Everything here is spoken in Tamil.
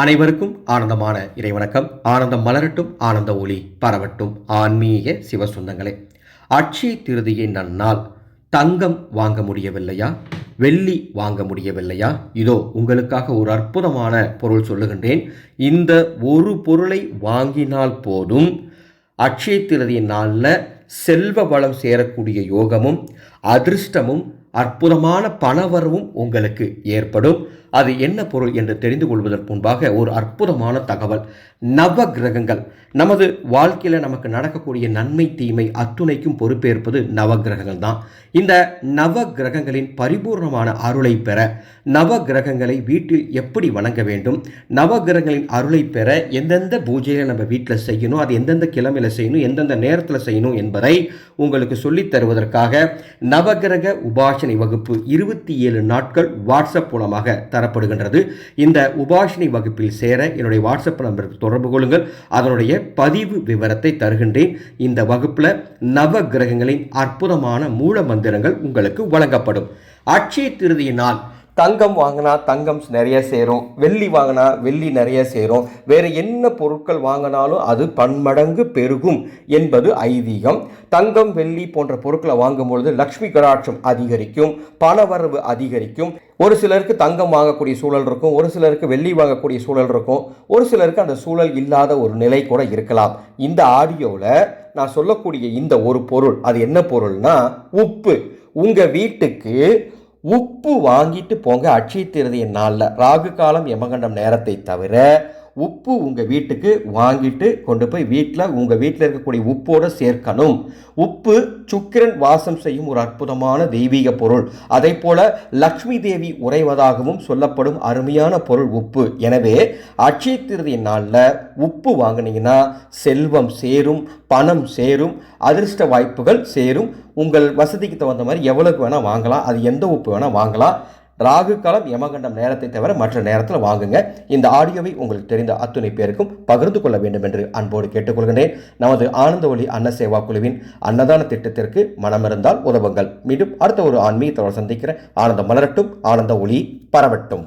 அனைவருக்கும் ஆனந்தமான இறைவணக்கம். ஆனந்தம் மலரட்டும் ஆனந்த ஒளி பரவட்டும். ஆன்மீக சிவ சொந்தங்களே அட்சய திருதியை நன்னால் தங்கம் வாங்க முடியவில்லையா? வெள்ளி வாங்க முடியவில்லையா? இதோ உங்களுக்காக ஒரு அற்புதமான பொருள் சொல்லுகின்றேன். இந்த ஒரு பொருளை வாங்கினால் போதும். அட்சய திருதியின் நாளில் செல்வ வளம் சேரக்கூடிய யோகமும் அதிர்ஷ்டமும் அற்புதமான பணவரவும் உங்களுக்கு ஏற்படும். அது என்ன பொருள் என்று தெரிந்து கொள்வதற்கு முன்பாக ஒரு அற்புதமான தகவல். நவ கிரகங்கள் நமது வாழ்க்கையில் நமக்கு நடக்கக்கூடிய நன்மை தீமை அத்துணைக்கும் பொறுப்பேற்பது நவ கிரகங்கள் தான் இந்த நவ கிரகங்களின் பரிபூர்ணமான அருளை பெற நவ கிரகங்களை வீட்டில் எப்படி வணங்க வேண்டும் நவ கிரகங்களின் அருளை பெற எந்தெந்த பூஜையை நம்ம வீட்டில் செய்யணும் அது எந்தெந்த கிழமையில் செய்யணும் எந்தெந்த நேரத்தில் செய்யணும் என்பதை உங்களுக்கு சொல்லித் தருவதற்காக நவகிரக உபாசனை வகுப்பு இருபத்தி ஏழு நாட்கள் வாட்ஸ்அப் மூலமாக தரப்படுகின்றது. இந்த உபாஷினி வகுப்பில் சேர என்னுடைய வாட்ஸ்அப் நம்பருக்கு தொடர்பு கொள்ளுங்கள். அதனுடைய பதிவு விவரத்தை தருகின்றேன். இந்த வகுப்பில் நவ கிரகங்களின் அற்புதமான மூல மந்திரங்கள் உங்களுக்கு வழங்கப்படும். அட்சய திருதியினால் நாள் தங்கம் வாங்கினா தங்கம் நிறைய சேரும். வெள்ளி வாங்கினா வெள்ளி நிறைய சேரும். வேறு என்ன பொருட்கள் வாங்கினாலும் அது பன்மடங்கு பெருகும் என்பது ஐதீகம். தங்கம் வெள்ளி போன்ற பொருட்களை வாங்கும்பொழுது லக்ஷ்மி கடாட்சம் அதிகரிக்கும். பணவரவு அதிகரிக்கும். ஒரு சிலருக்கு தங்கம் வாங்கக்கூடிய சூழல் இருக்கும். ஒரு சிலருக்கு வெள்ளி வாங்கக்கூடிய சூழல் இருக்கும். ஒரு சிலருக்கு அந்த சூழல் இல்லாத ஒரு நிலை கூட இருக்கலாம். இந்த ஆடியோவில் நான் சொல்லக்கூடிய இந்த ஒரு பொருள் அது என்ன பொருள்னா உப்பு. உங்கள் வீட்டுக்கு உப்பு வாங்கிட்டு போங்க அட்சய திருதியின் நாளில். ராகு காலம் யமகண்டம் நேரத்தை தவிர உப்பு உங்கள் வீட்டுக்கு வாங்கிட்டு கொண்டு போய் வீட்டில் உங்கள் வீட்டில் இருக்கக்கூடிய உப்போடு சேர்க்கணும். உப்பு சுக்கிரன் வாசம் செய்யும் ஒரு அற்புதமான தெய்வீக பொருள். அதை போல லக்ஷ்மி தேவி உறைவதாகவும் சொல்லப்படும் அருமையான பொருள் உப்பு. எனவே அட்சய திருதி நாளில் உப்பு வாங்கினீங்கன்னா செல்வம் சேரும் பணம் சேரும் அதிர்ஷ்ட வாய்ப்புகள் சேரும். உங்கள் வசதிக்கு தகுந்த மாதிரி எவ்வளவுக்கு வேணால் வாங்கலாம். அது எந்த உப்பு வேணால் வாங்கலாம். ராகு காலம் யமகண்டம் நேரத்தை தவிர மற்ற நேரத்தில் வாங்குங்க. இந்த ஆடியோவை உங்களுக்கு தெரிந்த அத்துணை பேருக்கும் பகிர்ந்து கொள்ள வேண்டும் என்று அன்போடு கேட்டுக்கொள்கிறேன் நமது ஆனந்த ஒளி அன்ன சேவா குழுவின் அன்னதான திட்டத்திற்கு மனமிருந்தால் உதவுங்கள். மீண்டும் அடுத்த ஒரு ஆன்மீகத்தோடு சந்திக்கிற ஆனந்த மலரட்டும் ஆனந்த ஒளி பரவட்டும்.